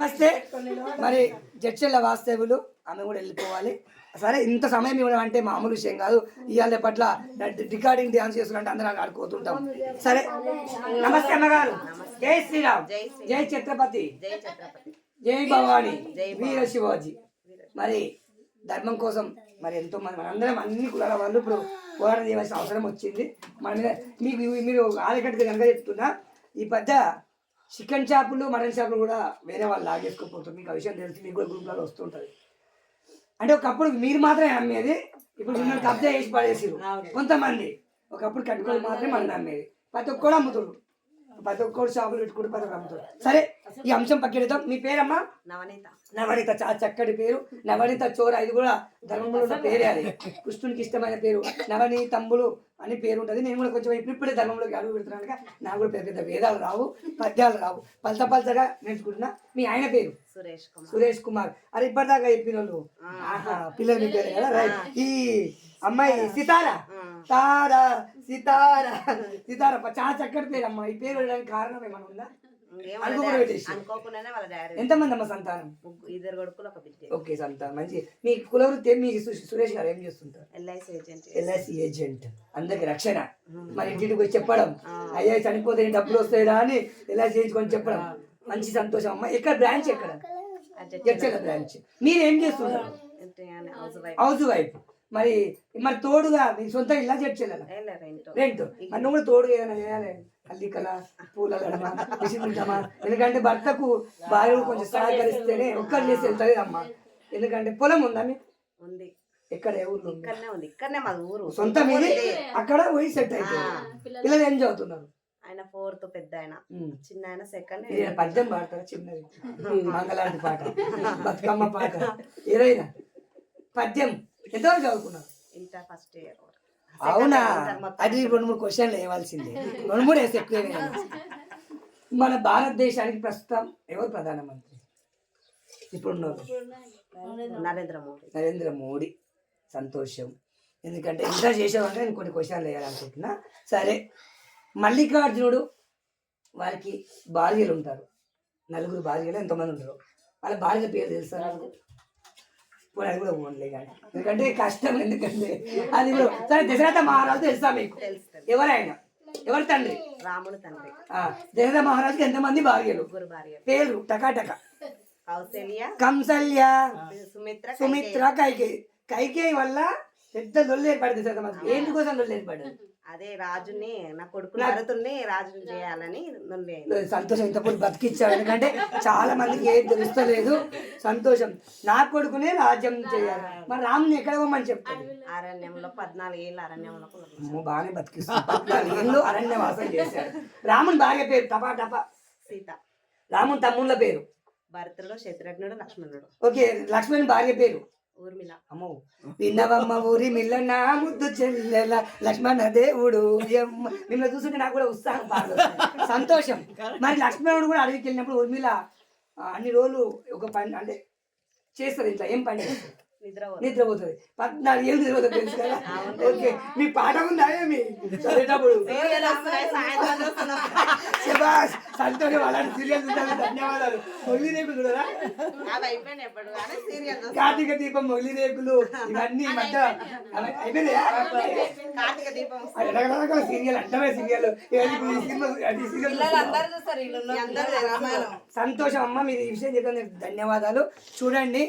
నమస్తే మరి జడ్చెల్ల వాస్తవులు ఆమె కూడా వెళ్ళిపోవాలి. సరే ఇంత సమయం ఇవ్వడం అంటే మామూలు విషయం కాదు. ఇవాళ పట్ల రికార్డింగ్ డ్యాన్స్ చేస్తున్నట్టు అందరం ఆడుకోతుంటాం. సరే నమస్తే అమ్మగారు. జై శ్రీరామ్. జై ఛత్రపతి. జై ఛత్రపతి. జై భవాని. జై వీర శివాజీ. మరి ధర్మం కోసం మరి ఎంతో మంది మనందరం అన్ని కులాల వాళ్ళు ఇప్పుడు పోరాటం చేయవలసిన అవసరం వచ్చింది. మన మీద మీకు మీరు ఆలకట్టుగా కనుక చెప్తున్నా ఈ పెద్ద చికెన్ షాపులు మటన్ షాపులు కూడా వేరే వాళ్ళు లాగేసుకోపోతారు మీకు ఆ విషయం తెలిసి మీకు కూడా గ్రూప్లలో వస్తుంటుంది. అంటే ఒకప్పుడు మీరు మాత్రమే అమ్మేది ఇప్పుడు మిమ్మల్ని కబ్జా చేసి పడేసిరు కొంతమంది. ఒకప్పుడు కట్టుకోవాలి మాత్రమే మనం అమ్మేది. ప్రతి ఒక్కడు అమ్ముతుడు ప్రతి షాపులు పెట్టుకుంటూ ప్రతి అమ్ముతాడు సరే ఈ అంశం పక్కెడతాం మీ పేరమ్మా? నవనీత. నవనీత చాలా చక్కటి పేరు. నవనీత చోర ఇది కూడా ధర్మంలో ఉన్న పేరే అది. కృష్ణునికి ఇష్టమైన పేరు. నవనీతంబులు అని పేరు ఉంటుంది. నేను కూడా కొంచెం ఇప్పుడిప్పుడే ధర్మంలోకి అడుగు పెడుతున్నాను నాకు కూడా పెద్ద పెద్ద వేదాలు రావు పద్యాలు రావు. పలత పలతగా నేర్చుకుంటున్నా. మీ ఆయన పేరు? సురేష్ కుమార్. సురేష్ కుమార్. అది ఇప్పటిదాకా చెప్పిన వాళ్ళు ఆహా, పిల్లలు పేరు కదా రైట్. ఈ అమ్మాయి సితారా? తారా సితారా సితారా. చాలా చక్కటి పేరు అమ్మా ఈ పేరు పెట్టడానికి కారణం ఏమైనా ఉందా? ఎంతమంది అమ్మ సంతానం? ఇద్దరు కొడుకులు ఒక బిడ్డ. ఓకే సంతానం. మంచి. మీ కులవృత్తి మీ సురేష్ గారు ఏం చేస్తుంటారు? LIC agent. LIC agent. అందరికి రక్షణ. మరి ఇంటికి పోయి చెప్పడం. అయ్యా చనిపోతే డబ్బులు వస్తాయిరా అని ఎల్ఐసి చేయించుకొని చెప్పడం. మంచి సంతోషం అమ్మ. ఎక్కడ? బ్రాంచ్ ఎక్కడ? బ్రాంచ్? మీరు ఏం వైఫ్. House wife. మరి మరి తోడుగా మీ సొంత ఇలా చర్చల రెంట్ మరి నువ్వు కూడా తోడుగా ఏదైనా చేయాలి. అల్లికల పూల గడమ విసిరించమా ఎందుకంటే భర్తకు భార్య కొంచెం సహకరిస్తేనే ఒక్కరు చేసి వెళ్తుంది అమ్మా ఎందుకంటే పొలం ఉందా మీకు? ఉంది. ఎక్కడ ఊర్లో? ఇక్కడనే ఉంది. ఇక్కడనే ఊరు. సొంత మీది అక్కడ పోయి సెట్ అయిపోయింది. పిల్లలు ఏం చదువుతున్నారు? ఆయన ఫోర్త్ పెద్ద ఆయన. చిన్న ఆయన సెకండ్ పద్యం పాడతారా చిన్నది. మంగళాంటి పాట బతుకమ్మ పాట. ఏదైనా. పద్యం. ఎంతవరకు చదువుకున్నారు? ఇంటర్ ఫస్ట్ ఇయర్ అవునా? అది రెండు మూడు క్వశ్చన్లు వేయవలసిందే రెండు మూడు వేస్తే ఎక్కువ వేయాలి. మన భారతదేశానికి ప్రస్తుతం ఎవరు ప్రధానమంత్రి? ఇప్పుడు నరేంద్ర మోడీ. నరేంద్ర మోడీ. సంతోషం. ఎందుకంటే ఎంత చేసామంటే నేను కొన్ని క్వశ్చన్లు వేయాలనుకుంటున్నా సరే మల్లికార్జునుడు వారికి భార్యలు ఉంటారు నలుగురు భార్యలు ఎంతమంది ఉంటారు. వాళ్ళ భార్య పేరు తెలుసా? పోనీ అది కూడా ఓన్లే కానీ. ఎందుకంటే కష్టం ఎందుకంటే అది కూడా సరే దశరథ మహారాజు తెలుసా మీకు? ఎవరైనా? ఎవరి తండ్రి? రాముడు తండ్రి. దశరథ మహారాజుకి ఎంతమంది భార్యలు? పేర్లు టకాటక. కంసల్య సుమిత్ర సుమిత్ర కైకేయి. కైకేయి వల్ల పెద్ద లొల్లు ఏర్పడింది సార్ మనకి ఏంటి కోసం లొల్లు ఏర్పడింది అదే రాజుని నా కొడుకు భరతుల్ని రాజుని చేయాలని సంతోషం ఇంతప్పుడు బతికిచ్చావు ఎందుకంటే చాలా మందికి ఏది తెలుస్తలేదు. సంతోషం. నా కొడుకునే రాజ్యం చేయాలి. మరి రాముని ఎక్కడ పోమని చెప్తాడు? అరణ్యంలో పద్నాలుగు ఏళ్ళు అరణ్యంలో బాగానే బతికిస్తాడు పద్నాలుగు ఏళ్ళు అరణ్యవాసం చేశాడు. రాముని భార్య పేరు టపా టపా. సీత. రాముని తమ్ముళ్ళ పేరు. భరతుడు శత్రుఘ్నుడు లక్ష్మణుడు. ఓకే లక్ష్మణ్ భార్య పేరు. ఊర్మిళ. అమ్మో. విన్నవమ్మ ఊరి మిల్ల నా ముద్దు చెల్లెల లక్ష్మణ దేవుడు. మిమ్మల్ని చూస్తుంటే నాకు కూడా ఉత్సాహం బాగా. సంతోషం. మరి లక్ష్మణుడు కూడా అడవికి వెళ్ళినప్పుడు ఊర్మిళ అన్ని రోజులు ఒక పని అంటే చేస్తుంది ఇంట్లో. ఏం పని? నిద్రపోతుంది. పద్నాలుగు ఏళ్ళు నిద్రపోతుంది తెలుసు కదా? ఓకే. మీ పాట ఉందా ఏమి? చదివేటప్పుడు. శబాష్ సంతోషం అలాంటి సీరియల్ ధన్యవాదాలు. మొల్లి రేకులు ఎప్పుడు కానీ సీరియల్ కార్తీక దీపం మొల్లి రేకులు ఇవన్నీ ఈ మధ్య రకరకాల సీరియల్ అంటమే సీరియల్ ఇవన్నీ ఈ సినిమా అది సీరియల్ అందరూ రామాయణం. సంతోషం అమ్మ మీరు ఈ విషయం చెప్పిన ధన్యవాదాలు. చూడండి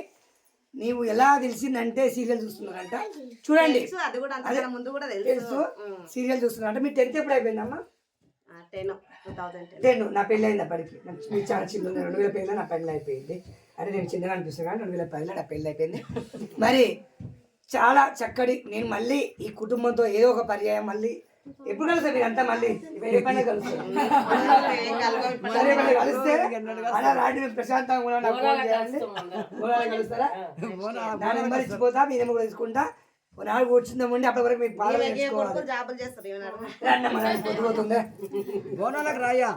నీవు ఎలా తెలిసిందంటే సీరియల్ చూస్తున్నారంట. చూడండి. అది కూడా అంతకన్నా ముందు కూడా తెలుసు. సీరియల్ చూస్తున్నారంట. మీ టెన్త్ ఎప్పుడు అయిపోయిందమ్మా? Ten two thousand ten. నేను నా పెళ్ళి అయింది అప్పటికి. మీరు చాలా చిన్న. రెండు వేల పెళ్ళి నా పెళ్ళి అయిపోయింది. అంటే నేను చిన్నగా అనిపిస్తుంది కానీ రెండు వేల పదిలో నా పెళ్ళి అయిపోయింది. మరి చాలా చక్కటి నేను మళ్ళీ ఈ కుటుంబంతో ఏదో ఒక పర్యాయం మళ్ళీ ఎప్పుడు కలుస్తారు మీరు అంతా మళ్ళీ? ఏ పండుగ కలుస్తారు కలిస్తే అలా ప్రశాంతంగా కూడా నాకు ఫోన్ చేయండి. బోనాలు కలుస్తారా? నా నెంబర్ ఇచ్చిపోతా మీ నెంబర్ కూడా తీసుకుంటా. ఓ నాలుగు కూర్చుందామండి అప్పటి వరకు మీకు పాలు జాబులు చేస్తారు బోనాలకు రాయ్యా